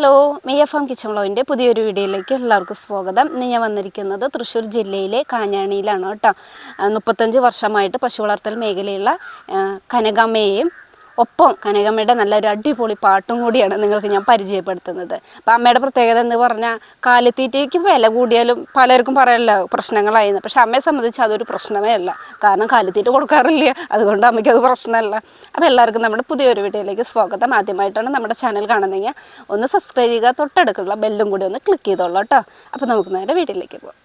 Hello മെയ്യ farm kitchen വ്ളോഗിന്റെ പുതിയൊരു വീഡിയോയിലേക്ക് എല്ലാവർക്കും സ്വാഗതം. ഇന്ന് ഞാൻ വന്നിരിക്കുന്നത് തൃശ്ശൂർ ജില്ലയിലെ കാഞ്ഞാണിയിലാണ് കേട്ടോ. മുപ്പത്തഞ്ച് വർഷമായിട്ട് പശു വളർത്തൽ മേഖലയുള്ള കനകാമ്മയെയും ഒപ്പം കനകമ്മയുടെ നല്ലൊരു അടിപൊളി പാട്ടും കൂടിയാണ് നിങ്ങൾക്ക് ഞാൻ പരിചയപ്പെടുത്തുന്നത്. അപ്പം അമ്മയുടെ പ്രത്യേകത എന്ന് പറഞ്ഞാൽ കാലിത്തീറ്റയ്ക്ക് വില കൂടിയാലും പലർക്കും പറയാനുള്ള പ്രശ്നങ്ങളായിരുന്നു പക്ഷേ അമ്മയെ സംബന്ധിച്ച് അതൊരു പ്രശ്നമേ അല്ല. കാരണം കാലിത്തീറ്റ കൊടുക്കാറില്ല. അതുകൊണ്ട് അമ്മയ്ക്ക് അത് പ്രശ്നമല്ല. അപ്പോൾ എല്ലാവർക്കും നമ്മുടെ പുതിയൊരു വീഡിയോയിലേക്ക് സ്വാഗതം. ആദ്യമായിട്ടാണ് നമ്മുടെ ചാനൽ കാണുന്നതെങ്കിൽ ഒന്ന് സബ്സ്ക്രൈബ് ചെയ്യുക തൊട്ടടുക്കുള്ള ബെല്ലും കൂടി ഒന്ന് ക്ലിക്ക് ചെയ്തോളൂ കേട്ടോ. അപ്പോൾ നമുക്ക് നേരെ വീഡിയോയിലേക്ക് പോകാം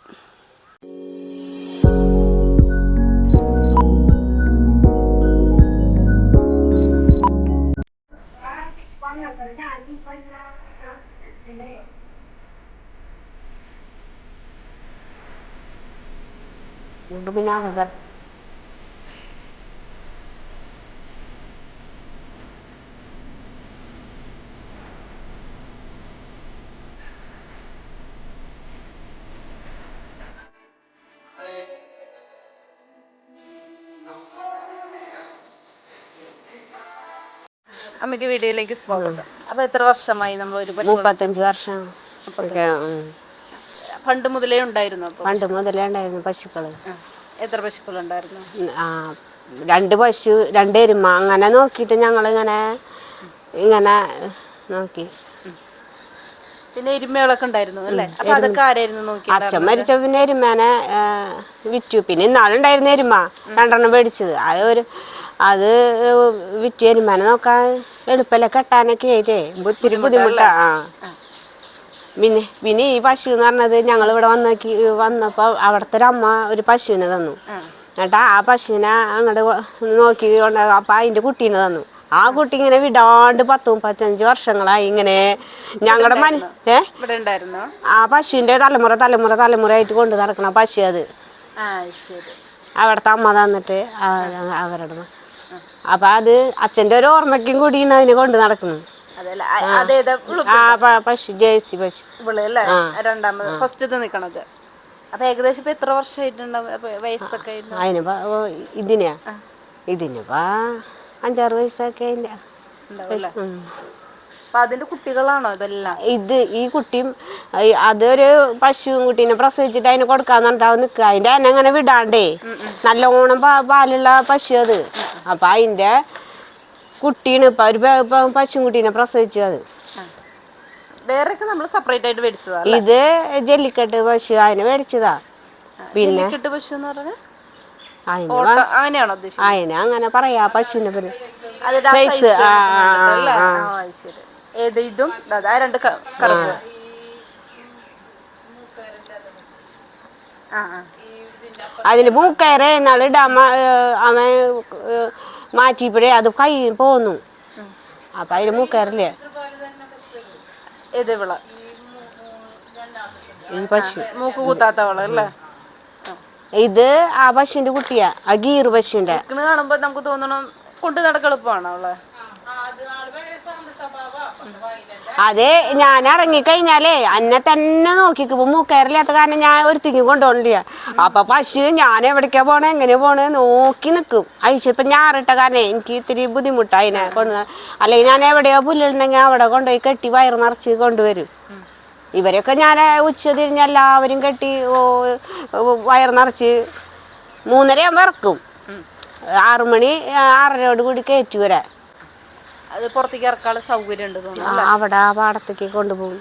那个大地方啦，啊之类。你不跟伢子说？അമ്മയ്ക്ക് വീഡിയോയിലേക്ക് സ്വാഗതം. അപ്പോൾ എത്ര വർഷമായി നമ്മൾ ഒരു മുപ്പത്തഞ്ച് വർഷം. പണ്ട് മുതലേ ഉണ്ടായിരുന്നു പണ്ട് മുതലേ ഉണ്ടായിരുന്നു പശുക്കൾ. എത്ര പശുക്കളുണ്ടായിരുന്നു ഉണ്ടായിരുന്നു? ആ രണ്ട് പശു രണ്ട് എരുമ. അങ്ങനെ നോക്കിയിട്ട് ഞങ്ങൾ ഇങ്ങനെ ഇങ്ങനെ നോക്കി. പിന്നെ എരുമകളൊക്കെ ഉണ്ടായിരുന്നു അല്ലേ? അതൊക്കെ ആരായിരുന്നു നോക്കി അച്ഛൻ മരിച്ച പിന്നെ എരുമേനെ വിറ്റു. പിന്നെ ഇന്നാളുണ്ടായിരുന്നു എരുമ. രണ്ടെണ്ണം മേടിച്ചത്. അത് ഒരു അത് വിറ്റു എരുമേനെ നോക്കാൻ എളുപ്പമല്ല കെട്ടാനൊക്കെ ആയിട്ടേ. ഒത്തിരി ബുദ്ധിമുട്ടാ. ആ. പിന്നെ പിന്നെ ഈ പശു എന്ന് പറഞ്ഞത് ഞങ്ങൾ ഇവിടെ വന്നാക്കി വന്നപ്പോൾ അവിടുത്തെ ഒരു അമ്മ ഒരു പശുവിനെ തന്നു. എന്നിട്ട് ആ പശുവിനെ അങ്ങോട്ട് നോക്കി കൊണ്ട് അപ്പം അതിന്റെ കുട്ടീനെ തന്നു. ആ കുട്ടി ഇങ്ങനെ വിടാണ്ട് പത്ത് മുപ്പത്തഞ്ച് വർഷങ്ങളായി ഇങ്ങനെ ഞങ്ങളുടെ മന ഏ? ആ പശുവിന്റെ തലമുറ തലമുറ തലമുറ ആയിട്ട് കൊണ്ട് നടക്കണ പശു അത്. അവിടത്തെ അമ്മ തന്നിട്ട് അവരുടെ അപ്പം അത് അച്ഛന്റെ ഒരു ഓർമ്മയ്ക്കും കൂടിയാണ് അതിനെ കൊണ്ട് നടക്കുന്നു അതല്ല അ- അതേതാ ആ പ- പശു ജേഴ്സി പശു. അല്ലേ രണ്ടാമത് ഫസ്റ്റ് നിക്കണത്. അപ്പൊ ഏകദേശം ഇപ്പൊ എത്ര വർഷമായിട്ടുണ്ടാവും? അപ്പൊ വയസ്സൊക്കെ ആയിരുന്നു അതിന് പ- ഓ, ഇതിനാ ഇതിനിപ്പോ അഞ്ചാറ് വയസ്സൊക്കെ അതിന്റെ ഉണ്ടാവില്ല അപ്പൊ അതിന്റെ കുട്ടികളാണോ ഇതെല്ലാം? ഇത് ഈ കുട്ടിയും അതൊരു പശു കുട്ടീനെ പ്രസവിച്ചിട്ട് അതിന് കൊടുക്കാന്ന് പറഞ്ഞിട്ട് നിൽക്കുക അതിന്റെ അന്നെ അങ്ങനെ വിടാണ്ടേ. നല്ലോണം പാലുള്ള പശു അത്. അപ്പൊ അതിന്റെ കുട്ടീനെ ഇപ്പൊ ഒരു പശു കുട്ടീനെ പ്രസവിച്ചു അത്. വേറെയൊക്കെ നമ്മൾ സെപ്പറേറ്റ് ആയിട്ട് മേടിച്ചതാ ഇത് ജല്ലിക്കെട്ട് പശു അതിനെ മേടിച്ചതാ. പിന്നെ പശു എന്ന് പറഞ്ഞാൽ അങ്ങനെയാണോ അതിനെ അങ്ങനെ പറയാ പശുവിനെ പേര് അതിന്റെ ആ ശരി. ഏത് ഇതും? അതാ രണ്ട് കറുപ്പ് ആ. ആ അതിന് മൂക്കയറ് എന്നാൽ ഡമ അവൻ മാറ്റിപ്പോഴേ മാറ്റിയപ്പോഴേ അത് കൈ പോന്നു. അപ്പൊ അതിന് മൂക്കയറില്ലേ ഏത് വിള? മൂക്ക് കൂത്താത്തവള അല്ലേ? ഇത് ആ പശുവിന്റെ കുട്ടിയാ ആ ഗീർ പശുവിന്റെ കാണുമ്പോ നമുക്ക് തോന്നണം കൊണ്ട് നടക്ക എളുപ്പമാണോ അവളെ? അത് ഞാൻ ഇറങ്ങിക്കഴിഞ്ഞാലേ അന്നെ തന്നെ നോക്കിക്കുമ്പോ മൂക്കയറില്ലാത്ത കാരണം ഞാൻ ഒരു തിങ്ങി കൊണ്ടുപോകണില്ല അപ്പൊ പശു ഞാൻ എവിടേക്കാ പോണേ എങ്ങനെ പോണേ നോക്കി നിൽക്കും അയച്ചു ഇപ്പൊ ഞാറിട്ട കാരണം എനിക്ക് ഇത്തിരി ബുദ്ധിമുട്ടായിനെ കൊണ്ട് അല്ലെങ്കിൽ ഞാൻ എവിടെയോ പുല്ലുണ്ടെങ്കിൽ അവിടെ കൊണ്ടുപോയി കെട്ടി വയറ് നിറച്ച് കൊണ്ടുവരും. ഇവരൊക്കെ ഞാൻ ഉച്ച തിരിഞ്ഞ് എല്ലാവരും കെട്ടി ഓ, വയർ നിറച്ച് മൂന്നര ആകുമ്പോൾ ഇറക്കും. ആറുമണി ആറരയോട് കൂടി കയറ്റി വരാൻ അത് പുറത്തേക്ക് ഇറക്കാനുള്ള സൗകര്യം ഉണ്ട് തോന്നുന്നു അവിടെ ആ പാടത്തേക്ക് കൊണ്ടുപോകും.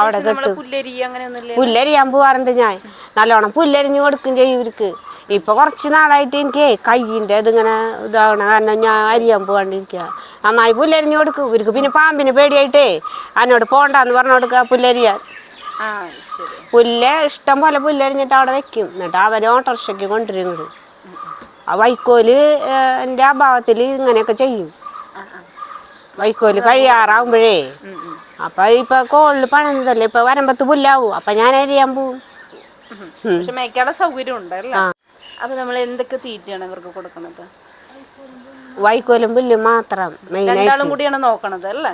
അവിടെ പുല്ലരി അങ്ങനെയൊന്നുമില്ല പുല്ലരിയാൻ പോവാറുണ്ട് ഞാൻ. നല്ലോണം പുല്ലരിഞ്ഞ് കൊടുക്കും ചെയ്യും ഇവർക്ക്. ഇപ്പൊ കുറച്ച് നാളായിട്ട് എനിക്ക് കയ്യിന്റെ ഇതിങ്ങനെ ഇതാവണ കാരണം ഞാൻ അരിയാൻ പോകാണ്ടിരിക്കുക നന്നായി പുല്ലരിഞ്ഞ് കൊടുക്കും. ഇവർക്ക് പിന്നെ പാമ്പിന് പേടിയായിട്ടേ. എന്നോട് പോണ്ടെന്ന് പറഞ്ഞു കൊടുക്കുക പുല്ലരിയാൻ. പുല്ല് ഇഷ്ടം പോലെ പുല്ലരിഞ്ഞിട്ട് അവിടെ വെക്കും. എന്നിട്ട് അവർ ഓട്ടോറിക്ഷയ്ക്ക് കൊണ്ടുവരും ആ വൈക്കോൽ എന്റെ അഭാവത്തിൽ ഇങ്ങനെയൊക്കെ ചെയ്യും. വൈക്കോൽ കഴിയാറാവുമ്പോഴേ. അപ്പൊ ഇപ്പൊ കോളിൽ പണിതല്ലേ ഇപ്പൊ വരമ്പത്ത് പുല്ലാവും. അപ്പൊ ഞാൻ അരിയാൻ പോവും. പക്ഷെ സൗകര്യം അപ്പൊ നമ്മൾ എന്തൊക്കെ തീറ്റയാണ് ഇവർക്ക് കൊടുക്കുന്നത് വൈക്കോലും പുല്ലും മാത്രം രണ്ടാളും കൂടിയാണ് നോക്കണത് അല്ലേ?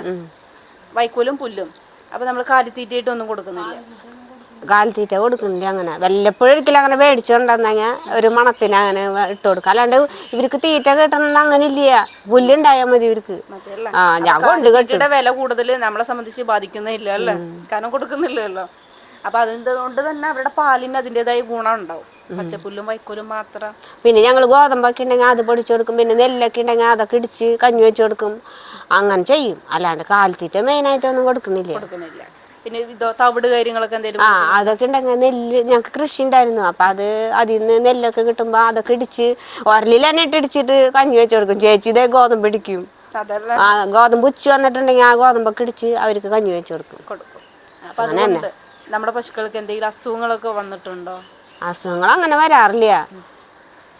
വൈക്കോലും പുല്ലും. അപ്പൊ നമ്മൾ കാലിത്തീറ്റയായിട്ട് ഒന്നും കൊടുക്കുന്നില്ല. കാലിത്തീറ്റ കൊടുക്കുന്നില്ല അങ്ങനെ. വല്ലപ്പോഴും ഒരിക്കലും അങ്ങനെ മേടിച്ചുകൊണ്ടെന്നെങ്കിൽ ഒരു മണത്തിന് അങ്ങനെ ഇട്ട് കൊടുക്കുക അല്ലാണ്ട് ഇവർക്ക് തീറ്റ കിട്ടണമെന്ന് അങ്ങനെ ഇല്ല പുല്ലുണ്ടായാൽ മതി ഇവർക്ക്? ആ ഞാൻ കൊണ്ട് കെട്ടും. തീറ്റയുടെ വില കൂടുതൽ നമ്മളെ സംബന്ധിച്ച് ബാധിക്കുന്നില്ല അല്ലേ? കാരണം കൊടുക്കുന്നില്ലല്ലോ. അപ്പൊ അതുകൊണ്ട് തന്നെ അവരുടെ പാലിന് അതിന്റെതായ ഗുണം ഉണ്ടാവും പച്ചപ്പുല്ലും വൈക്കോലും മാത്രം. പിന്നെ ഞങ്ങൾ ഗോതമ്പൊക്കെ ഉണ്ടെങ്കിൽ അത് പൊടിച്ചു കൊടുക്കും. പിന്നെ നെല്ലൊക്കെ ഉണ്ടെങ്കിൽ അതൊക്കെ ഇടിച്ച് കഞ്ഞി വെച്ച് കൊടുക്കും. അങ്ങനെ ചെയ്യും. അല്ലാണ്ട് കാലിത്തീറ്റ മെയിനായിട്ടൊന്നും കൊടുക്കുന്നില്ല. കൊടുക്കുന്നില്ല. പിന്നെ ഇതോ തവിട് കാര്യങ്ങളൊക്കെ എന്തെങ്കിലും ആ അതൊക്കെ ഉണ്ടെങ്കിൽ നെല്ല് ഞങ്ങൾക്ക് കൃഷി ഉണ്ടായിരുന്നു അപ്പൊ അത് അതിൽ നിന്ന് നെല്ലൊക്കെ കിട്ടുമ്പോ അതൊക്കെ ഇടിച്ച് ഉരലിൽ തന്നെ ഇട്ട് ഇടിച്ചിട്ട് കഞ്ഞി വെച്ച് കൊടുക്കും. ചേച്ചി ഇതേ ഗോതമ്പ് ഇടിക്കും. അതല്ല ആ ഗോതമ്പ് ഉച്ച വന്നിട്ടുണ്ടെങ്കിൽ ആ ഗോതമ്പൊക്കെ ഇടിച്ച് അവർക്ക് കഞ്ഞി വെച്ച് കൊടുക്കും. കൊടുക്കും. അപ്പൊ അതുകൊണ്ട് നമ്മുടെ പശുക്കൾക്ക് എന്തെങ്കിലും അസുഖങ്ങളൊക്കെ വന്നിട്ടുണ്ടോ? അസുഖങ്ങൾ അങ്ങനെ വരാറില്ല.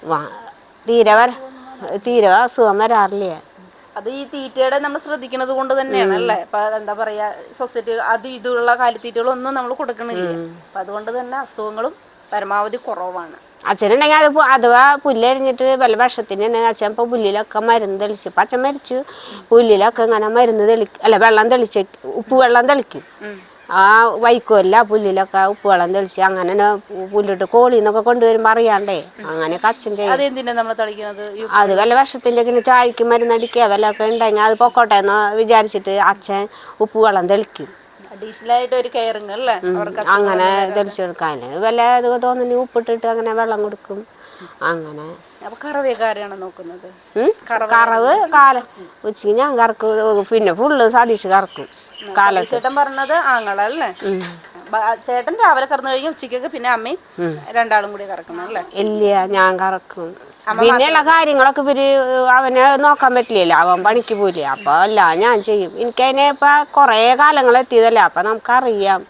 വാ- തീരെ വര തീരെ അസുഖം വരാറില്ല. അത് ഈ തീറ്റയുടെ നമ്മൾ ശ്രദ്ധിക്കുന്നത് കൊണ്ട് തന്നെയാണ് അല്ലേ? ഇപ്പൊ എന്താ പറയാ സൊസൈറ്റി അത് ഇതുള്ള കാലിത്തീറ്റകളൊന്നും നമ്മൾ കൊടുക്കണില്ല. അപ്പൊ അതുകൊണ്ട് തന്നെ അസുഖങ്ങളും പരമാവധി കുറവാണ്. അച്ഛനുണ്ടെങ്കിൽ അത് അഥവാ പുല്ലരിഞ്ഞിട്ട് വല്ല ഭക്ഷണത്തിന് തന്നെ അച്ഛൻ ഇപ്പോൾ പുല്ലിലൊക്കെ മരുന്ന് തെളിച്ചു. ഇപ്പം അച്ഛൻ മരിച്ചു. പുല്ലിലൊക്കെ ഇങ്ങനെ മരുന്ന് തെളി അല്ല വെള്ളം തെളിച്ച് ഉപ്പ് വെള്ളം തെളിക്കും. ആ വൈക്കോല്ല പുല്ലിലൊക്കെ ഉപ്പ് വെള്ളം തെളിച്ച് അങ്ങനെ പുല്ലിട്ട് കോളിന്നൊക്കെ കൊണ്ടുവരുമ്പോൾ അറിയാണ്ടേ. അങ്ങനെ ചെയ്യും. ഈ അത് വല്ല വിഷത്തിന്റെ ഇങ്ങനെ ചായക്ക് മരുന്നടിക്കുക വല്ലതൊക്കെ ഉണ്ടെങ്കിൽ അത് പൊക്കോട്ടെ എന്ന് വിചാരിച്ചിട്ട് അച്ഛൻ ഉപ്പ് വെള്ളം തെളിക്കും അങ്ങനെ തെളിച്ചെടുക്കാൻ. വല്ല ഇത് തോന്നുന്നു ഉപ്പിട്ടിട്ട് അങ്ങനെ വെള്ളം കൊടുക്കും. അങ്ങനെ കറവ് കാല ഉച്ചയ്ക്ക് ഞാൻ കറക്കും പിന്നെ ഫുള്ള് സതീഷ് കറക്കും. ചേട്ടൻ പറഞ്ഞത് ആങ്ങളല്ലേ? ചേട്ടൻ രാവിലെ കറന്നു കഴിഞ്ഞ് ഉച്ചയ്ക്ക് പിന്നെ അമ്മയും രണ്ടാളും കൂടി കറക്കണം അല്ലേ? ഇല്ല ഞാൻ കറക്കും. പിന്നെയുള്ള കാര്യങ്ങളൊക്കെ ഇവർ അവനെ നോക്കാൻ പറ്റില്ലല്ലോ. അവൻ പണിക്ക് പോയില്ലേ അപ്പൊ അല്ല ഞാൻ ചെയ്യും. എനിക്കതിനെ ഇപ്പൊ കൊറേ കാലങ്ങൾ എത്തിയതല്ലേ. അപ്പൊ നമുക്കറിയാം.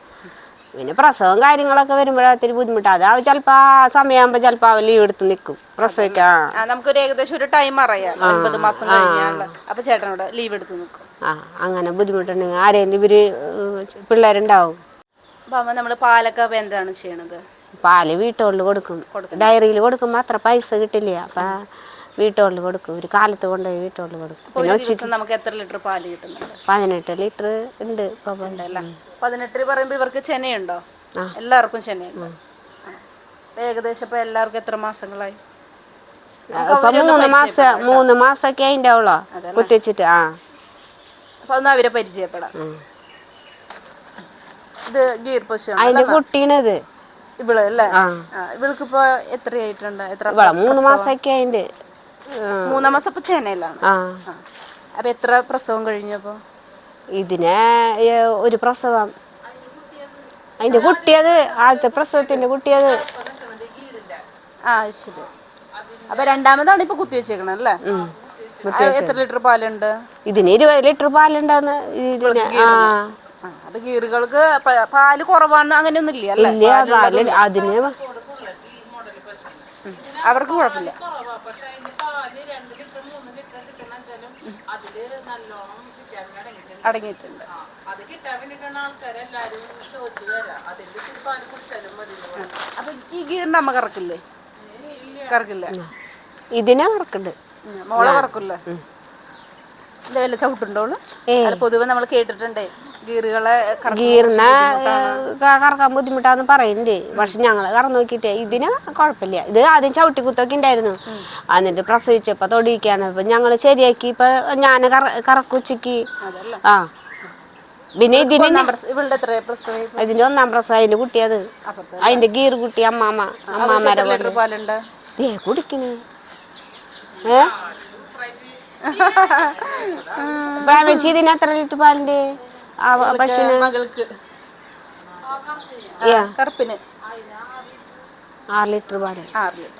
പിന്നെ പ്രസവം കാര്യങ്ങളൊക്കെ വരുമ്പോഴത്തിരി ബുദ്ധിമുട്ടാണ് അത് അവ ചിലപ്പോൾ ആ സമയമാകുമ്പോൾ ചിലപ്പോൾ അവൻ ലീവ് എടുത്ത് നിൽക്കും പ്രസവിക്കാൻ ആ. നമുക്കൊരു ഏകദേശം ഒരു ടൈം അറിയാം. ഒൻപത് മാസം കഴിഞ്ഞാൽ അപ്പൊ ചേട്ടനോട് ലീവ് എടുത്ത് നിൽക്കും ആ അങ്ങനെ ബുദ്ധിമുട്ടുണ്ടെങ്കിൽ ആരെങ്കിലും ഇവർ പിള്ളേരുണ്ടാവും? അപ്പൊ നമ്മൾ പാലൊക്കെ എന്താണ് ചെയ്യണത്? പാൽ വീട്ടുകളിൽ കൊടുക്കും. ഡയറിയിൽ കൊടുക്കുമ്പോൾ അത്ര പൈസ കിട്ടില്ല. അപ്പം വീട്ടുകളിൽ കൊടുക്കും. ഒരു കാലത്ത് കൊണ്ടുപോയി വീട്ടുകളിൽ കൊടുക്കും. നമുക്ക് എത്ര ലിറ്റർ പാൽ കിട്ടുന്നുണ്ട്? പതിനെട്ട് ലിറ്റർ ഉണ്ട് ഇപ്പം. അല്ലേ പതിനെട്ടിൽ പറയുമ്പോ ഇവർക്ക് ചെനയുണ്ടോ. എല്ലാവർക്കും ചെനയുണ്ട് ഏകദേശം ഇപ്പൊ എല്ലാവർക്കും എത്ര മാസങ്ങളായി? ഇപ്പം മൂന്ന് മാസം മൂന്ന് മാസമൊക്കെ അതിന്റെ അവളോ? കുത്തിവെച്ചിട്ട് ആ. അപ്പൊ ഒന്ന് അവരെ പരിചയപ്പെടാം. ഇത് ഗീർ പശു അതിന്റെ കുട്ടീനത്. ഇവൾ അല്ലേ? ഇവൾക്ക് ഇപ്പൊ എത്രയായിട്ടുണ്ട്? എത്ര മൂന്ന് മാസമൊക്കെ അതിന്റെ മൂന്നാം മാസം ഇപ്പൊ ചെന്നൈയിലാണ്. ആ. അപ്പൊ എത്ര പ്രസവം കഴിഞ്ഞപ്പോ ഇതിനെ ഏ, ഒരു പ്രസവം. അതിന്റെ കുട്ടിയത് ആദ്യത്തെ പ്രസവത്തിന്റെ കുട്ടിയത്. ആ ശരി. അപ്പൊ രണ്ടാമതാണ് ഇപ്പൊ കുത്തി വെച്ചേക്കണം അല്ലേ. എത്ര ലിറ്റർ പാലുണ്ട്? ഇതിന് ഇരുപത് ലിറ്റർ പാലുണ്ടാന്ന് ഇതിന് ആ. ആ, അത് ഗീറുകൾക്ക് പ- പാൽ കുറവാണ് അങ്ങനെയൊന്നും ഇല്ല അല്ലേ? ഇല്ല പാൽ അതിന് അവർക്ക് കുഴപ്പമില്ല. അടങ്ങിയിട്ടുണ്ട്. അപ്പൊ ഈ ഗീറിന്റെ അമ്മ കറക്കില്ലേ? കറക്കില്ല? ഇതിനെ കറക്കുണ്ട്. മോളെ കറക്കില്ല? ഇത് ചവിട്ടുണ്ടോളൂ ചവിട്ടുണ്ടോൾ ഏയ്. അല്ല പൊതുവെ നമ്മൾ കേട്ടിട്ടുണ്ടേ. ഗീറുകളെ ഗീറിനെ കറക്കാൻ ബുദ്ധിമുട്ടാന്ന് പറയുന്നുണ്ട്. പക്ഷെ ഞങ്ങൾ കറന്നു നോക്കിട്ടേ ഇതിന് കുഴപ്പമില്ല. ഇത് ആദ്യം ചവിട്ടി കുത്തൊക്കെ ഉണ്ടായിരുന്നു എന്നിട്ട് പ്രസവിച്ചപ്പോൾ തൊടിയിക്കാണ്. ഇപ്പം ഞങ്ങൾ ശരിയാക്കി. ഇപ്പം ഞാൻ കറ കറക്കുച്ചയ്ക്ക് ആ. പിന്നെ ഇതിന് ഇതിന്റെ ഇതിന് ഒന്നാം പ്രസവം അതിന്റെ കുട്ടിയത്. അതിന്റെ ഗീർ കുട്ടി അമ്മാമ്മ അമ്മാമ്മരെ ഏ കുടിക്കണ്. ഏ? പ്രാമേച്ചി ഇതിന് എത്ര ലിറ്റർ പാലുണ്ട്? മകൾക്ക് കറുപ്പിന്. ആറ് ലിറ്റർ പാൽ. ആറ് ലിറ്റർ.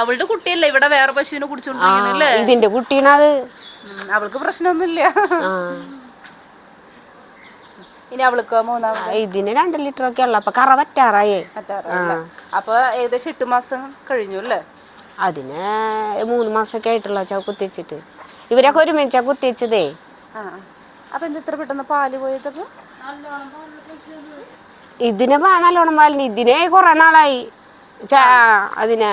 അവളുടെ കുട്ടിയല്ലേ ഇവിടെ വേറെ പശുവിനെ കുടിച്ചോണ്ടിരിക്കണല്ലേ ഇതിന്റെ കുട്ടീനത് അവൾക്ക് പ്രശ്നമൊന്നുമില്ല. ഇനി അവൾക്ക് മൂന്നാം ആ, ഇതിന് രണ്ട് ലിറ്റർ ഒക്കെ ഉള്ള. അപ്പൊ കറ പറ്റാറായേ. അപ്പൊ ഏകദേശം എട്ട് മാസം കഴിഞ്ഞു അല്ലേ? അതിന് മൂന്ന് മാസമൊക്കെ ആയിട്ടുള്ള ചാ കുത്തിവെച്ചിട്ട്. ഇവരൊക്കെ ഒരുമിച്ചാ കുത്തിവെച്ചതേ. ആ ആ. അപ്പൊ എന്താ ഇത്ര പെട്ടെന്ന് പാൽ പോയതപ്പോ ഇതിനെ പാ നല്ലോണം പാലിന്. ഇതിനെ കൊറേ നാളായി. അതിന്.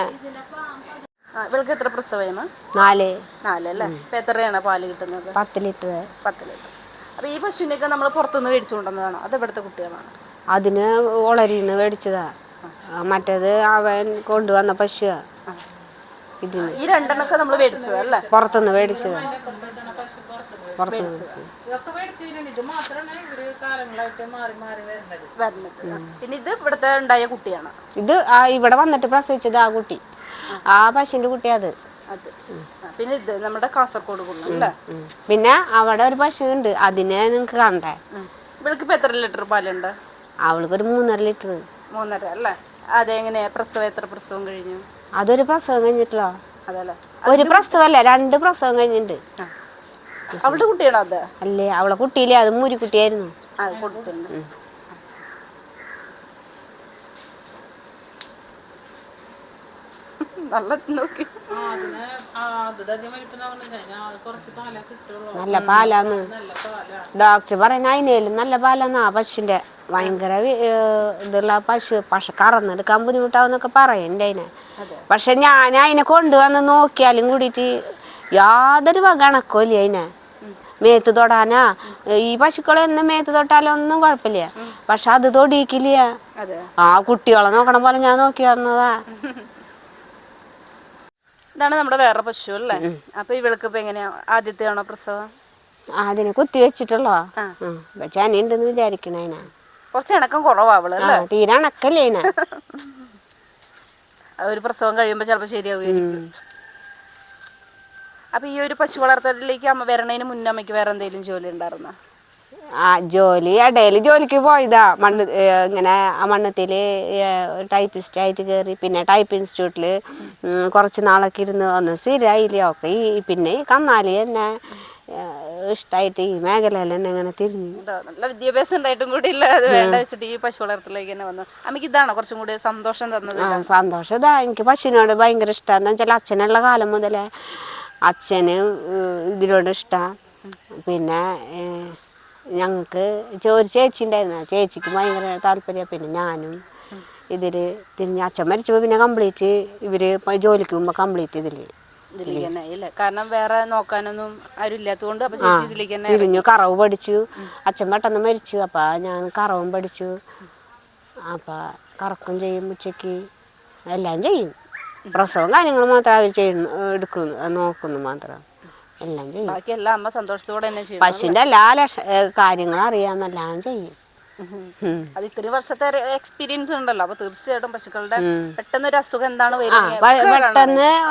ഇവൾക്ക് എത്ര പ്രസവമാ? നാല്. നാലല്ലേ എത്രയാണ് പാൽ കിട്ടുന്നത്? പത്ത് ലിറ്റർ പത്ത് ലിറ്റർ അപ്പൊ ഈ പശുവിനൊക്കെ നമ്മൾ പുറത്തുനിന്ന് മേടിച്ചു കൊണ്ടുവന്നതാണോ അത് ഇവിടുത്തെ കുട്ടികളാണ്? അതിന് ഒളരിന്ന് മേടിച്ചതാ. മറ്റേത് അവൻ കൊണ്ടുവന്ന പശുവാ. ഇതിന്. ഈ രണ്ടെണ്ണൊക്കെ നമ്മൾ മേടിച്ചതല്ലേ പുറത്തുനിന്ന് മേടിച്ചതാ. പിന്നെ ഇത് ഇവിടുത്തെ ഉണ്ടായ കുട്ടിയാണ്. ഇത് ആ ഇവിടെ വന്നിട്ട് പ്രസവിച്ചത് ആ കുട്ടി. ആ പശുവിന്റെ കുട്ടി അത്. പിന്നെ ഇത് നമ്മുടെ കാസർഗോഡ് പിന്നെ അവിടെ ഒരു പശു ഉണ്ട് അതിനെ നിങ്ങക്ക് കണ്ടേ ഇവൾക്ക് ഇപ്പൊ എത്ര ലിറ്റർ പാലുണ്ട്? അവൾക്ക് ഒരു മൂന്നര ലിറ്റർ. മൂന്നര അല്ലേ? അതെങ്ങനെ പ്രസവം എത്ര പ്രസവം കഴിഞ്ഞു? അതൊരു പ്രസവം കഴിഞ്ഞിട്ടില്ല അതല്ലേ? ഒരു പ്രസവമല്ല രണ്ട് പ്രസവം കഴിഞ്ഞിട്ടുണ്ട്. അവളുടെ കുട്ടിയാണോ അത്? അല്ലേ അവളെ കുട്ടിയില്ലേ അത് ഒരു കുട്ടിയായിരുന്നു നല്ല നോക്കി. ആ അതിന് ആ അത് തന്നെ ഞാൻ കുറച്ച് പാലേ നല്ല പാലാന്ന്. ഡോക്ടർ പറയുന്ന അതിനേലും നല്ല പാലാന്ന് ആ പശുവിന്റെ ഭയങ്കര ഇതുള്ള പശു പക്ഷെ കറന്നെടുക്കാൻ ബുദ്ധിമുട്ടാവുന്നൊക്കെ പറയണ്ടേ അതിനെ. അതെ. പക്ഷെ ഞാൻ അതിനെ കൊണ്ടുവന്ന് നോക്കിയാലും കൂടിയിട്ട് യാതൊരു വക കണക്കില്ല അതിനെ മേത്ത് തൊടാനാ. ഈ പശുക്കളെ ഒന്നും മേത്ത് തൊട്ടാലൊന്നും കുഴപ്പമില്ല. പക്ഷെ അത് തൊടിയിക്കില്ല ആ കുട്ടികളെ നോക്കണ പോലെ ഞാൻ നോക്കി വന്നതാ. ഇതാണ് നമ്മുടെ വേറെ പശു അല്ലേ? അപ്പൊ ഇവൾക്ക് ഇപ്പൊ എങ്ങനെയാ? ആദ്യത്തെയാണോ പ്രസവം? അതിനെ കുത്തി വെച്ചിട്ടുള്ളോ? ആ. ചനിയുണ്ടെന്ന് വിചാരിക്കണ അതിനെ കുറച്ച് ഇണക്കം കുറവാ അവൾ ആ തീരെ ഇണക്കല്ലേ അതിനെ ഒരു പ്രസവം കഴിയുമ്പോ ചിലപ്പോ ശരിയാവുമായിരിക്കും. അപ്പൊ ഈ ഒരു പശു വളർത്തലിലേക്ക് അമ്മ വരണതിന് മുന്നേ അമ്മയ്ക്ക് വേറെ എന്തെങ്കിലും ജോലി ഉണ്ടായിരുന്ന? ആ ജോലി ഇടയിൽ ജോലിക്ക് പോയതാ. മണ്ണ് ഇങ്ങനെ ആ മണ്ണത്തിൽ ടൈപ്പിസ്റ്റ് ആയിട്ട് കയറി പിന്നെ ടൈപ്പ് ഇൻസ്റ്റിറ്റ്യൂട്ടിൽ കുറച്ച് നാളൊക്കെ ഇരുന്ന് ഒന്ന് സ്ഥിരമായില്ല ഒക്കെ ഈ പിന്നെ ഈ കന്നാലി തന്നെ ഇഷ്ടമായിട്ട് ഈ മേഖലയിൽ തന്നെ ഇങ്ങനെ തിരിഞ്ഞു. നല്ല വിദ്യാഭ്യാസം ഉണ്ടായിട്ടും കൂടി ഇല്ല അത് വേണ്ട വെച്ചിട്ട് ഈ പശു വളർത്തലേക്ക് തന്നെ വന്നു. അമ്മയ്ക്ക് ഇതാണോ കുറച്ചും കൂടി സന്തോഷം തന്നത്? സന്തോഷം ഇതാ. എനിക്ക് പശുവിനോട് ഭയങ്കര ഇഷ്ടമാണ് വെച്ചാൽ അച്ഛനുള്ള കാലം മുതലേ അച്ഛന് ഇതിനോട് ഇഷ്ടമാണ് പിന്നെ ഞങ്ങൾക്ക് ഒരു ചേച്ചി ഉണ്ടായിരുന്നു. ആ ചേച്ചിക്ക് ഭയങ്കര താല്പര്യം. പിന്നെ ഞാനും ഇതിൽ തിരിഞ്ഞ് അച്ഛൻ മരിച്ചപ്പോൾ പിന്നെ കംപ്ലീറ്റ് ഇവർ ജോലിക്ക് പോകുമ്പോൾ കംപ്ലീറ്റ് ഇതിൽ കാരണം വേറെ നോക്കാനൊന്നും ആരും ഇല്ലാത്തതുകൊണ്ട് തിരിഞ്ഞു കറവ് പഠിച്ചു. അച്ഛൻ പെട്ടെന്ന് മരിച്ചു. അപ്പം ഞാൻ കറവും പഠിച്ചു. അപ്പം കറക്കും ചെയ്യും ഉച്ചയ്ക്ക് എല്ലാം ചെയ്യും. പ്രസവം കാര്യങ്ങൾ മാത്രം അവർ ചെയ്യുന്നു എടുക്കുന്നു നോക്കുന്നു മാത്രം. എല്ലാം ചെയ്യും. ബാക്കി എല്ലാം അമ്മ സന്തോഷത്തോടെ തന്നെ ചെയ്യും. പശുവിന്റെ എല്ലാ ലക്ഷ കാര്യങ്ങളും അറിയാമെന്നെല്ലാം ചെയ്യും. അത് ഇത്രയും വർഷത്തെ എക്സ്പീരിയൻസ് ഉണ്ടല്ലോ. അപ്പൊ തീർച്ചയായിട്ടും പശുക്കളുടെ. പെട്ടെന്ന് ഒരു അസുഖം എന്താണ് ആ വരുന്നത് പ-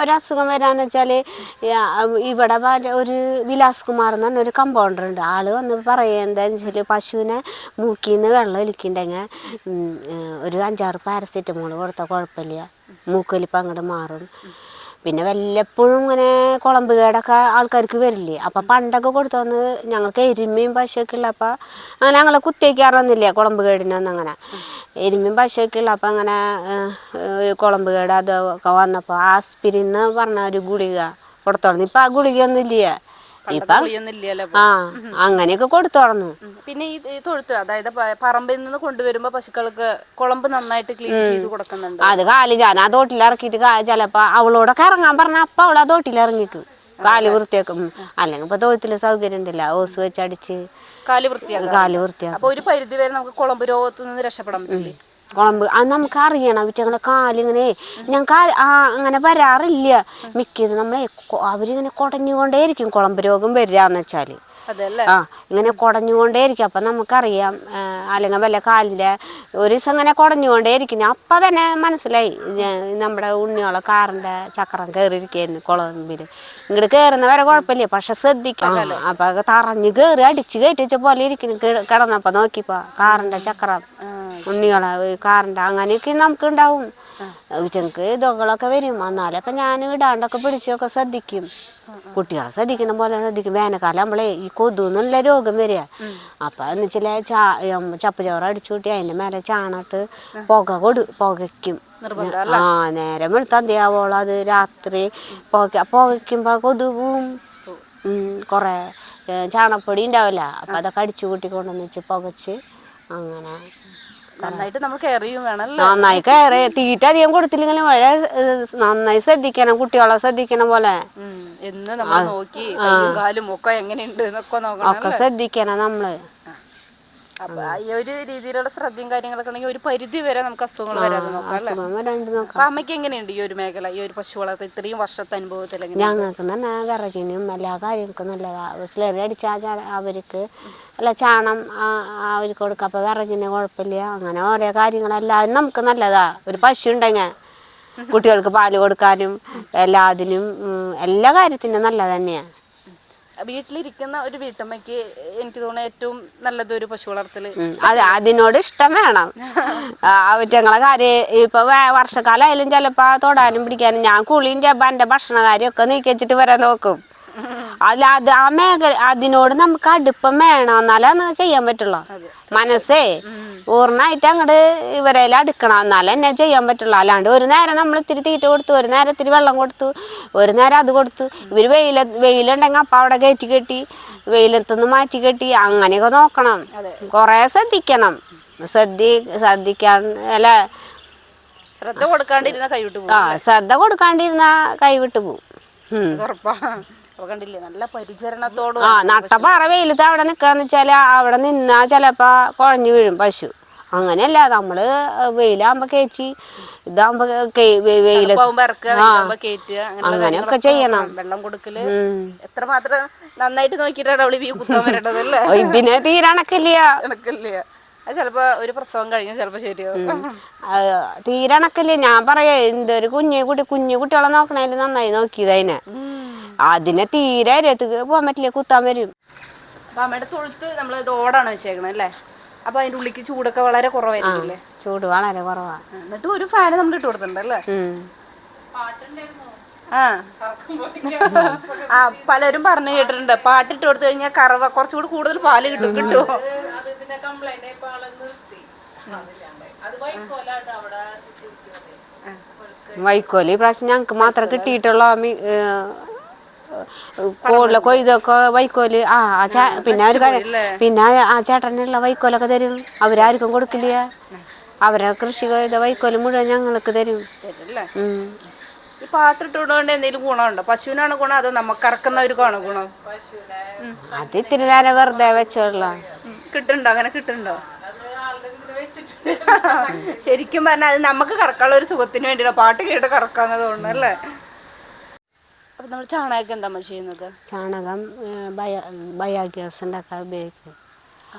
ഒരു അസുഖം വരാന്ന് വെച്ചാൽ ഇവിടെ ഒരു വിലാസ് കുമാർ എന്ന് പറഞ്ഞ ഒരു കമ്പൗണ്ടർ ഉണ്ട്. ആൾ വന്ന് പറയുക എന്താന്ന് വെച്ചാൽ പശുവിനെ മൂക്കിന്ന് വെള്ളം ഒലിക്കുന്നുണ്ടെങ്കിൽ ഒരു അഞ്ചാറ് പാരസെറ്റമോൾ കൊടുത്താൽ കുഴപ്പമില്ല. മൂക്കൊലിപ്പം അങ്ങോട്ട് മാറും. പിന്നെ വല്ലപ്പോഴും ഇങ്ങനെ കുളമ്പ് കേടൊക്കെ ആൾക്കാർക്ക് വരില്ലേ? അപ്പം പണ്ടൊക്കെ കൊടുത്തു വന്ന് ഞങ്ങൾക്ക് എരുമയും പശുവൊക്കെ ഉള്ളപ്പോൾ അങ്ങനെ ഞങ്ങളെ കുത്തിയേക്കാറൊന്നുമില്ല കുളമ്പ് കേടിനൊന്നും അങ്ങനെ എരുമയും പശുവൊക്കെ ഉള്ള അപ്പം അങ്ങനെ കുളമ്പ് കേട് അതൊക്കെ വന്നപ്പോൾ ആസ്പിരിന്ന് പറഞ്ഞ ഒരു ഗുളിക കൊടുത്തോളുന്നു ഇപ്പം ആ ഗുളികയൊന്നും ഇല്ല? ഇപ്പം ആ അങ്ങനെയൊക്കെ കൊടുത്തു തുടങ്ങും. പിന്നെ ഈ ഈ തൊഴുത്ത് അതായത് പ- പറമ്പിൽ നിന്ന് കൊണ്ടുവരുമ്പോ പശുക്കൾക്ക് കുളമ്പ് നന്നായിട്ട് ക്ലീൻ ചെയ്ത് കൊടുക്കുന്നുണ്ട്. അത് കാലി ഞാൻ ആ തോട്ടിൽ ഇറക്കിയിട്ട് ചിലപ്പോ അവളോടൊക്കെ ഇറങ്ങാൻ പറഞ്ഞ അപ്പൊ അവൾ ആ തോട്ടിൽ ഇറങ്ങിക്കും. കാലി വൃത്തിയാക്കും. അല്ലെങ്കിൽ ഇപ്പൊ തോട്ടിൽ സൗകര്യം ഉണ്ടല്ലോ. ഓസ് വെച്ചടിച്ച് കാൽ കാലി കാൽ വൃത്തിയാക്കും. അപ്പൊ ഒരു പരിധി വരെ നമുക്ക് കുളമ്പ് രോഗത്തിൽ നിന്ന് രക്ഷപ്പെടാൻ പറ്റില്ലേ? കുളമ്പ്. അത് നമുക്ക് അറിയണം ഇവറ്റങ്ങളുടെ കാലിങ്ങനെ ഞങ്ങൾക്ക് ആ അങ്ങനെ വരാറില്ല. മിക്കത് നമ്മളെ അവരിങ്ങനെ കുടഞ്ഞുകൊണ്ടേയിരിക്കും കുളമ്പ് രോഗം വരികയെന്ന് വെച്ചാൽ ആ ഇങ്ങനെ കുടഞ്ഞുകൊണ്ടേയിരിക്കും. അപ്പം നമുക്കറിയാം അല്ലെങ്കിൽ വല്ല കാലിന്റെ ഒരു ദിവസം ഇങ്ങനെ കുടഞ്ഞുകൊണ്ടേയിരിക്കും. അപ്പം തന്നെ മനസ്സിലായി നമ്മുടെ ഉണ്ണിയോളെ കാറിന്റെ ചക്രം കയറിയിരിക്കുന്നു കുളമ്പിൽ ഇങ്ങോട്ട് കയറുന്ന വരെ കുഴപ്പമില്ല. പക്ഷെ ശ്രദ്ധിക്കാം അപ്പം തറഞ്ഞ് കയറി അടിച്ച് കയറ്റിച്ച പോലെ ഇരിക്കുന്നു. കിടന്നപ്പോൾ നോക്കിയപ്പോൾ കാറിന്റെ ചക്രം. ഉണ്ണികളെ കാറിന്റെ അങ്ങനെയൊക്കെ നമുക്ക് ഉണ്ടാവും ഞങ്ങൾക്ക് ഇതൊക്കെ വരും. എന്നാലൊക്കെ ഞാൻ ഇടാണ്ടൊക്കെ പിടിച്ചൊക്കെ ശ്രദ്ധിക്കും. കുട്ടികളെ ശ്രദ്ധിക്കുന്ന പോലെ ശ്രദ്ധിക്കും. വേനൽക്കാലം നമ്മളെ ഈ കൊതുന്നുള്ള രോഗം വരിക. അപ്പം എന്ന് വെച്ചാൽ ചാ ചപ്പുചോറ് അടിച്ചു കൂട്ടി അതിന്റെ മേലെ ചാണട്ട് പുക കൊടു പുകയ്ക്കും. ആ നേരം വെളുത്തന്തിയാവോളം അത് രാത്രി പുക പുകയ്ക്കുമ്പോൾ കൊതുകും. കുറേ ചാണപ്പൊടി ഉണ്ടാവില്ല. അപ്പം അതൊക്കെ അടിച്ചു കൂട്ടി കൊണ്ടുവന്ന് വെച്ച് പുകച്ച് അങ്ങനെ. നന്നായിട്ട് നമ്മൾ കെയർ ചെയ്യും വേണമല്ലോ. നന്നായി കയറി തീറ്റ അധികം കൊടുത്തില്ലെങ്കിലും വളരെ നന്നായി ശ്രദ്ധിക്കണം കുട്ടികളെ ശ്രദ്ധിക്കണം പോലെ. എന്ന് നമ്മൾ നോക്കി കൈയും കാലും ഒക്കെ എങ്ങനെയുണ്ട് എന്നൊക്കെ നോക്കണം ഒക്കെ ശ്രദ്ധിക്കണം നമ്മൾ. അപ്പൊ ഈ ഒരു രീതിയിലുള്ള ശ്രദ്ധയും കാര്യങ്ങളൊക്കെ ഉണ്ടെങ്കിൽ ഒരു പരിധി വരെ നമുക്ക് അസുഖങ്ങൾ വരാതെ നോക്കാം അല്ലേ? അപ്പൊ അമ്മയ്ക്ക് എങ്ങനെയുണ്ട് ഈ ഒരു മേഖല ഈ ഒരു പശു വളർത്തൽ ഇത്രയും വർഷത്തെ അനുഭവത്തിൽ ഞങ്ങൾക്ക് തന്നെ വിറകിനും എല്ലാ കാര്യങ്ങൾക്കും നല്ലതാണ് സ്ലറി അടിച്ചാൽ അവർക്ക് അല്ല ചാണം അവർക്ക് കൊടുക്കാം. അപ്പോൾ വിറകിന് കുഴപ്പമില്ല. അങ്ങനെ ഓരോ കാര്യങ്ങളെല്ലാം നമുക്ക് നല്ലതാ. ഒരു പശു ഉണ്ടെങ്കിൽ കുട്ടികൾക്ക് പാൽ കൊടുക്കാനും എല്ലാത്തിനും അതിനും എല്ലാ കാര്യത്തിനും നല്ലത് തന്നെയാണ് വീട്ടിലിരിക്കുന്ന ഒരു വീട്ടമ്മയ്ക്ക് എനിക്ക് തോന്നുന്നു ഏറ്റവും നല്ലത് ഒരു പശു വളർത്തൽ. ഉം. അത് അതിനോട് ഇഷ്ടം വേണം. അവറ്റങ്ങളെ കാര്യം ഇപ്പൊ വർഷക്കാലം ആയാലും ചിലപ്പോ തൊടാനും പിടിക്കാനും ഞാൻ കുളിയും ചെപ്പം എന്റെ ഭക്ഷണ കാര്യമൊക്കെ നീക്കി വെച്ചിട്ട് വരാൻ നോക്കും. അല്ല അത് ആ മേഖല അതിനോട് നമുക്ക് അടുപ്പം വേണം എന്നാലേ അത് ചെയ്യാൻ പറ്റുള്ളൂ. മനസ്സേ പൂർണമായിട്ട് അങ്ങോട്ട് ഇവരെല്ലാം അടുക്കണം എന്നാലേ എന്നെ ചെയ്യാൻ പറ്റുള്ളൂ. അല്ലാണ്ട് ഒരു നേരം നമ്മൾ ഇത്തിരി തീറ്റ കൊടുത്തു ഒരു നേരം ഇത്തിരി വെള്ളം കൊടുത്തു ഒരു നേരം അത് കൊടുത്തു. ഇവർ വെയില വെയിലുണ്ടെങ്കിൽ അപ്പം അവിടെ കയറ്റി കെട്ടി വെയിലത്തുനിന്ന് മാറ്റി കെട്ടി അങ്ങനെയൊക്കെ നോക്കണം. കുറേ ശ്രദ്ധിക്കണം. ശ്രദ്ധി ശ്രദ്ധിക്കാൻ അല്ല. ശ്രദ്ധ കൊടുക്കാണ്ടിരുന്ന കൈവിട്ട് പോകും ആ ശ്രദ്ധ കൊടുക്കാണ്ടിരുന്ന കൈവിട്ട് പോകും. ഉറപ്പാ. അപ്പൊ കണ്ടില്ലേ നല്ല പരിചരണത്തോടും ആ നട്ടപ്പാറ വെയിലത്ത് അവിടെ നിൽക്കാന്ന് വെച്ചാൽ അവിടെ നിന്നാ ചിലപ്പോ കുഴഞ്ഞു വീഴും പശു. അങ്ങനെയല്ല നമ്മൾ വെയിലാകുമ്പോ കേച്ചി ഇതാകുമ്പോ വെ- വെയിലത്ത് അങ്ങനെയൊക്കെ ചെയ്യണം. വെള്ളം കൊടുക്കൽ. എത്ര എത്രമാത്രം നന്നായിട്ട് നോക്കിയിട്ടാണ് അവൾ വ്യൂ കുത്താൻ വരേണ്ടത് അല്ലേ? ഇതിനെ തീരണക്കില്ല കണക്കില്ല അത് ചിലപ്പോ ഒരു പ്രസവം കഴിഞ്ഞ ചിലപ്പോ ശരിയാവും. തീരണക്കില്ല ഞാൻ പറയാ എന്തൊരു കുഞ്ഞു കുട്ടി കുഞ്ഞു കുട്ടികളെ നോക്കണേൽ നന്നായി നോക്കിയത് അതിനെ തീരെ അരിയത്തേക്ക് പോകാൻ പറ്റില്ല കുത്താൻ വരും. അപ്പൊ അമ്മയുടെ തൊഴുത്ത് നമ്മൾ ഓടാണ് വെച്ചേക്കണത് അല്ലേ? അപ്പൊ അതിന്റെ ഉള്ളിക്ക് ചൂടൊക്കെ വളരെ കുറവായിരിക്കില്ലേ? ചൂട് വളരെ കുറവാ. എന്നിട്ട് ഒരു ഫാന് നമ്മൾ ഇട്ട് കൊടുത്തിട്ടുണ്ട് അല്ലേ? ഉം. ആ. ആ പലരും പറഞ്ഞു കേട്ടിട്ടുണ്ട്. പാട്ട് ഇട്ട് കൊടുത്തു കഴിഞ്ഞാൽ കറവ കുറച്ചുകൂടി കൂടുതൽ പാൽ കിട്ടും കിട്ടുമോ. വൈക്കോൽ ഈ പ്രാവശ്യം ഞങ്ങൾക്ക് മാത്രം കിട്ടിയിട്ടുള്ള കൂടുതൽ കൊയ്തൊക്കെ വൈക്കോൽ. ആ ആ ചേ പിന്നെ ഒരു കാര്യം പിന്നെ ആ ചേട്ടനുള്ള വൈക്കോലൊക്കെ തരും. അവരാർക്കും കൊടുക്കില്ല. അവരെ കൃഷി ചെയ്ത വൈക്കോൽ മുഴുവൻ ഞങ്ങൾക്ക് തരും. ഉം. ഈ പാട്ടിട്ടുകൊണ്ട് എന്തെങ്കിലും ഗുണമുണ്ടോ? പശുവിനാണ് ഗുണം അതോ നമുക്ക് കറക്കുന്നവർക്കാണ് ഗുണം? അത് ഇത്തിരി നേരം വെറുതെ വെച്ചോളൂ. ഉം. കിട്ടുന്നുണ്ടോ? അങ്ങനെ കിട്ടുന്നുണ്ടോ? ശരിക്കും പറഞ്ഞാൽ അത് നമുക്ക് കറക്കാനുള്ള ഒരു സുഖത്തിന് വേണ്ടിയിട്ടാണ് പാട്ട് കേട്ട് കറക്കാന്നത് കൊണ്ട് അല്ലേ? നമ്മൾ ചാണകമൊക്കെ എന്താ ചെയ്യുന്നത്? ചാണകം ബയ ബയോഗ്യാസ് ഉണ്ടാക്കാൻ ഉപയോഗിക്കും.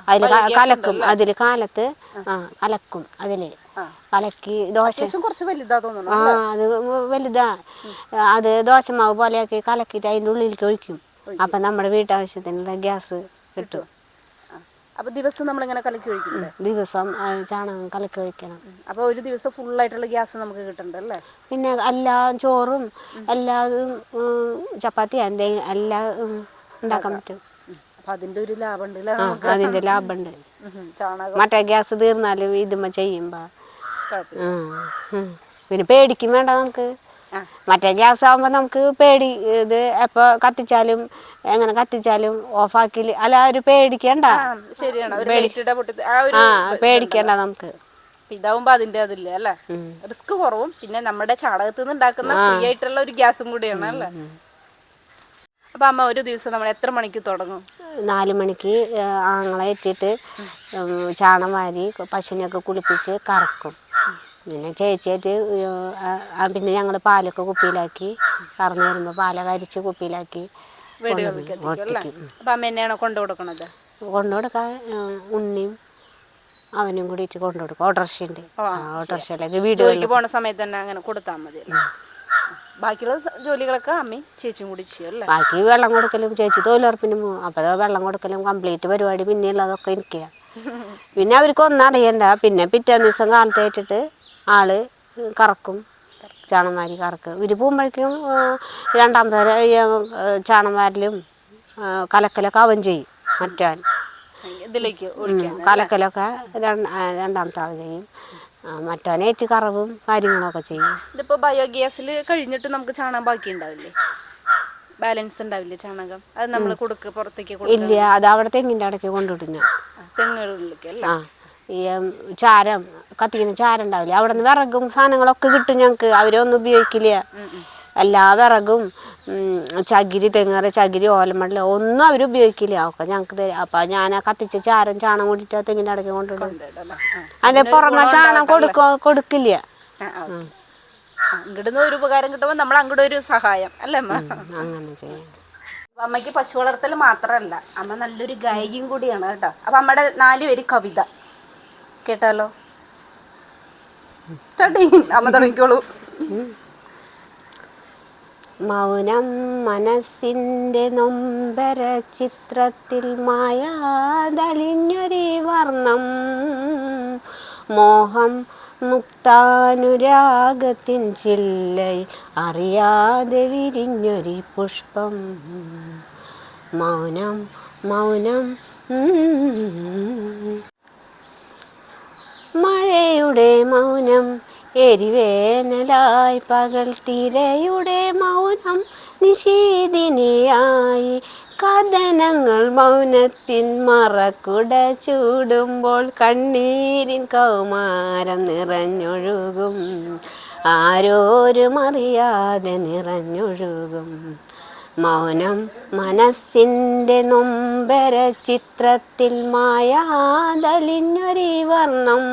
അതിൽ കലക്കും. അതിൽ കാലത്ത് ആ. കലക്കും. അതിൽ കലക്കി ദോശ. കുറച്ച് വലുതാ തോന്നുന്നു ആ അത് വലുതാ. അത് ദോശമാവ് പോലെയാക്കി കലക്കിയിട്ട് അതിന്റെ ഉള്ളിലേക്ക് ഒഴിക്കും. അപ്പം നമ്മുടെ വീട്ടാവശ്യത്തിനുള്ള ഗ്യാസ് കിട്ടും. ആ. അപ്പൊ ദിവസം നമ്മളിങ്ങനെ കലക്കി ഒഴിക്കുന്നുണ്ട് ദിവസം ആ, ചാണകം കലക്കി ഒഴിക്കണം. അപ്പൊ ഒരു ദിവസം ഫുൾ ആയിട്ടുള്ള ഗ്യാസ് നമുക്ക് കിട്ടുന്നുണ്ട് അല്ലേ? പിന്നെ എല്ലാ ചോറും എല്ലാ ഉം, ചപ്പാത്തി എന്തെങ്കിലും എല്ലാം ഉം, ഉണ്ടാക്കാൻ പറ്റും. അപ്പോൾ അപ്പൊ അതിന്റെ ഒരു ലാഭം ഉണ്ട് അല്ലേ ആ അതിന്റെ ലാഭമുണ്ട് ഉം. ചാണകം. മറ്റേ ഗ്യാസ് തീർന്നാലും ഇതുമ്മ ചെയ്യുമ്പോ. കുഴപ്പമില്ല. പിന്നെ പേടിക്കും വേണ്ട നമുക്ക്. ആ. മറ്റേ ഗ്യാസ് ആവുമ്പോ നമുക്ക് പേടി ഇത് എപ്പോ കത്തിച്ചാലും എങ്ങനെ കത്തിച്ചാലും ഓഫാക്കി അല്ല ഒരു പേടിക്കണ്ട. ആ, പേടിക്കണ്ട നമുക്ക്. ഇതാവുമ്പോ അതിന്റെ അതില്ല അല്ലെ? റിസ്ക് കുറവും. പിന്നെ നമ്മുടെ ചാണകത്തിൽ നിന്ന് ഉണ്ടാക്കുന്ന ഫ്രീ ആയിട്ടുള്ള ഒരു ഗ്യാസും കൂടിയാണ് അല്ലേ? അപ്പൊ അമ്മ ഒരു ദിവസം നമ്മൾ എത്ര മണിക്ക് തുടങ്ങും? നാല് മണിക്ക് ആങ്ങളെ എത്തിയിട്ട് ചാണം വാരി പശുവിനെയൊക്കെ കുളിപ്പിച്ച് കറക്കും. പിന്നെ ചേച്ചിയായിട്ട് പിന്നെ ഞങ്ങൾ പാലൊക്കെ കുപ്പിയിലാക്കി കറന്നു വരുമ്പോൾ പാലൊക്കെ അരിച്ച് കുപ്പിയിലാക്കി വീടുകളിലേക്ക് അപ്പൊ അമ്മ എന്നെയാണോ കൊണ്ടു കൊടുക്കണത്? കൊണ്ടു കൊടുക്കാൻ ഉണ്ണിയും അവനും കൂടിയിട്ട് കൊണ്ടു കൊടുക്കും. ഓട്ടോറിക്ഷയുണ്ട് ഓട്ടോറിക്ഷയിലേക്ക് വീടുകളിൽ ജോലിക്ക് പോണ സമയത്ത് തന്നെ അങ്ങനെ കൊടുത്താൽ മതി ബാക്കിയുള്ള ജോലികളൊക്കെ അമ്മയും ചേച്ചിയും കൂടി ചെയ്യും ബാക്കി വെള്ളം കൊടുക്കലും ചേച്ചി തൊഴിലുറപ്പിനും പോകും അപ്പോൾ വെള്ളം കൊടുക്കലും കംപ്ലീറ്റ് പരിപാടി പിന്നെ ഉള്ളതൊക്കെ എനിക്ക് പിന്നെ അവർക്ക് ഒന്നും അറിയണ്ട പിന്നെ പിറ്റേ ദിവസം കാലത്തേറ്റിട്ട് ആൾ കറക്കും. ചാണം വാരി കറക്കും ഇവർ പോകുമ്പോഴേക്കും രണ്ടാമത്തെ ര- ഈ, ആ, ചാണം കലക്കലൊക്കെ അവൻ ചെയ്യും മറ്റവൻ ഇതിലേക്ക് കലക്കലൊക്കെ രണ്ടാമത്തെ അവൻ ചെയ്യും. മറ്റവനേറ്റ് കറവും കാര്യങ്ങളൊക്കെ ചെയ്യും. ഇതിപ്പോ ബയോഗ്യാസിൽ കഴിഞ്ഞിട്ട് നമുക്ക് ചാണകം ബാക്കി ഉണ്ടാവില്ലേ ബാലൻസ് ഉണ്ടാവില്ലേ ചാണകം? അത് നമ്മൾ കൊടുക്ക് പുറത്തേക്ക് കൊടുക്കുക ഇല്ല അത് അവിടെ തെങ്ങിന്റെ അടയ്ക്ക് കൊണ്ടുവിടും ഞാൻ. തെങ്ങുകളിലേക്ക് അല്ലേ? ഈ ചാരം കത്തിക്കുന്ന ചാരം ഉണ്ടാവില്ല അവിടെ നിന്ന് വിറകും സാധനങ്ങളൊക്കെ കിട്ടും ഞങ്ങൾക്ക് അവരൊന്നും ഉപയോഗിക്കില്ല. എല്ലാ വിറകും ചകിരി തെങ്ങറ ചകിരി ഓലമടല ഒന്നും അവർ ഉപയോഗിക്കില്ല. ഒക്കെ ഞങ്ങൾക്ക് തരും. അപ്പം ഞാൻ ആ കത്തിച്ച ചാരം ചാണം കൂടിയിട്ട് തെങ്ങിന്റെ അടയ്ക്ക് കൊണ്ടിടും അതിന്റെ പുറമെ ചാണം കൊടുക്ക കൊടുക്കില്ല. ഇങ്ങോട്ട് ഒരു ഉപകാരം കിട്ടുമ്പോൾ നമ്മൾ അങ്ങോട്ട് ഒരു സഹായം. അല്ലേ അമ്മ? അങ്ങനെ ചെയ്യാം. അമ്മയ്ക്ക് പശു വളർത്തൽ മാത്രമല്ല അമ്മ നല്ലൊരു ഗായികയും കൂടിയാണ് കേട്ടോ. അപ്പൊ അമ്മയുടെ നാല് വരി കവിത. കേട്ടാലോ മൗനം മനസ്സിന്റെ നൊമ്പര ചിത്രത്തിൽ മായാതലിഞ്ഞൊരു വർണം. മോഹം മുക്താനുരാഗത്തിൻ ചില്ലൈ അറിയാതെ വിരിഞ്ഞൊരു പുഷ്പം. മൗനം മൗനം. മഴയുടെ മൗനം എരിവേനലായി പകൽ തിരയുടെ മൗനം നിഷീദിനിയായി കഥനങ്ങൾ മൗനത്തിൻ മറക്കുട ചൂടുമ്പോൾ കണ്ണീരിൻ കൗമാരം നിറഞ്ഞൊഴുകും. ആരോരും അറിയാതെ നിറഞ്ഞൊഴുകും. മൗനം മനസ്സിന്റെ നൊമ്പര ചിത്രത്തിൽ മായാതലിഞ്ഞൊരി വർണം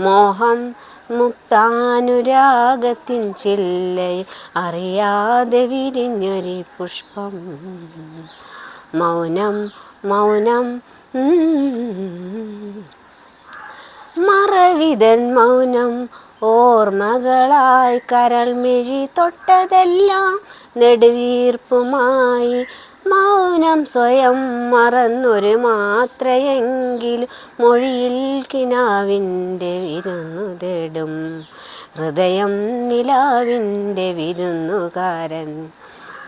മോഹം മുക്താനുരാഗത്തിൻ ചില്ല അറിയാതെ വിരിഞ്ഞൊരു പുഷ്പം മൗനം മൗനം. മറവിതൻ മൗനം ഓർമ്മകളായി കരൾ മിഴി തൊട്ടതെല്ലാം നെടുവീർപ്പുമായി മൗനം സ്വയം മറന്നൊരു മാത്രയെങ്കിലും മൊഴിയിൽ കിനാവിന്റെ വിരുന്നു തേടും. ഹൃദയം നിലാവിന്റെ വിരുന്നുകാരൻ.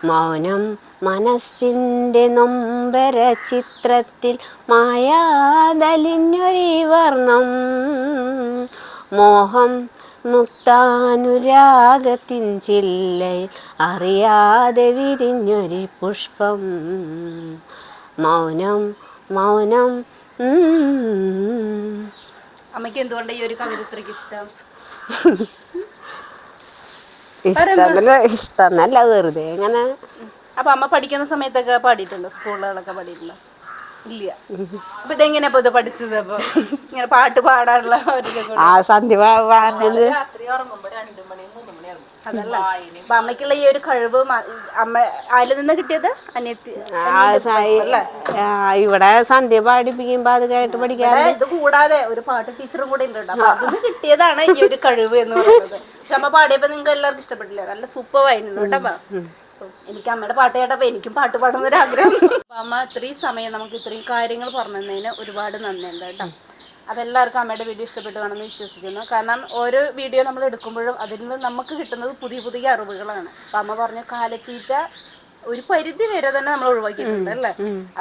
മൗനം മനസ്സിന്റെ നൊമ്പര ചിത്രത്തിൽ മായാതലിഞ്ഞൊരു വർണം. മോഹം മുക്താനുരാഗത്തിൻ ചില്ല അറിയാതെ വിരിഞ്ഞൊരു പുഷ്പം. മൗനം മൗനം അമ്മയ്ക്ക് എന്തുകൊണ്ട് ഈ ഒരു കവിത ഇത്രയ്ക്ക് ഇഷ്ടം? ഇഷ്ടമല്ല ഇഷ്ടമെന്നല്ല വെറുതെ അപ്പൊ അമ്മ പഠിക്കുന്ന സമയത്തൊക്കെ പാടിയിട്ടുണ്ടോ? സ്കൂളുകളൊക്കെ പാടിയിട്ടുണ്ടോ? ഇല്ല. അപ്പൊ ഇതെങ്ങനെയാ ഇപ്പൊ ഇത് പഠിച്ചത്? അപ്പൊ ഇങ്ങനെ പാട്ട് പാടാനുള്ള ആ സന്ധ്യ മൂന്ന് അതല്ല. അപ്പൊ അമ്മയ്ക്കുള്ള ഈ ഒരു കഴിവ് അമ്മ അതിൽ നിന്ന് കിട്ടിയത്? അനിയത്തി ഇവിടെ സന്ധ്യ പാടിപ്പിക്കുമ്പോ അത് കേട്ട് പഠിക്കാൻ ഇത് കൂടാതെ ഒരു പാട്ട് ടീച്ചറും കൂടെ ഉണ്ട്. അപ്പൊ അതിന് കിട്ടിയതാണ് ഈ ഒരു കഴിവ് എന്ന് പറയുന്നത്. പക്ഷെ അമ്മ പാടിയപ്പോ നിങ്ങൾക്ക് എല്ലാവർക്കും ഇഷ്ടപ്പെട്ടില്ല? നല്ല സൂപ്പർ ആയിരുന്നു കേട്ടോ. എനിക്ക് അമ്മയുടെ പാട്ട് കേട്ടപ്പോ എനിക്കും പാട്ട് പാടുന്ന ഒരു ആഗ്രഹം. അമ്മ ഇത്രയും സമയം നമുക്ക് ഇത്രയും കാര്യങ്ങൾ പറഞ്ഞു തന്നതിന് ഒരുപാട് നന്ദിയുണ്ട് കേട്ടോ. അതെല്ലാവർക്കും അമ്മയുടെ വീഡിയോ ഇഷ്ടപ്പെട്ടു കാണുമെന്ന് വിശ്വസിക്കുന്നു. കാരണം ഓരോ വീഡിയോ നമ്മൾ എടുക്കുമ്പോഴും അതിൽ നിന്ന് നമുക്ക് കിട്ടുന്നത് പുതിയ പുതിയ അറിവുകളാണ്. അപ്പൊ അമ്മ പറഞ്ഞ കാലത്തീറ്റ ഒരു പരിധി വരെ തന്നെ നമ്മൾ ഒഴിവാക്കിയിട്ടുണ്ട് അല്ലേ?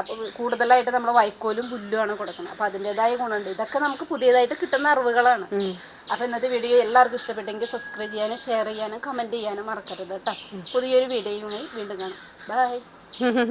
അപ്പൊ കൂടുതലായിട്ട് നമ്മൾ വൈക്കോലും പുല്ലുമാണ് കൊടുക്കുന്നത്. അപ്പൊ അതിന്റെതായ ഗുണമുണ്ട്. ഇതൊക്കെ നമുക്ക് പുതിയതായിട്ട് കിട്ടുന്ന അറിവുകളാണ്. അപ്പൊ ഇന്നത്തെ വീഡിയോ എല്ലാവർക്കും ഇഷ്ടപ്പെട്ടെങ്കിൽ സബ്സ്ക്രൈബ് ചെയ്യാനും ഷെയർ ചെയ്യാനും കമന്റ് ചെയ്യാനും മറക്കരുത് കേട്ടോ. പുതിയൊരു വീഡിയോയുമായി വീണ്ടും കാണാം. ബൈ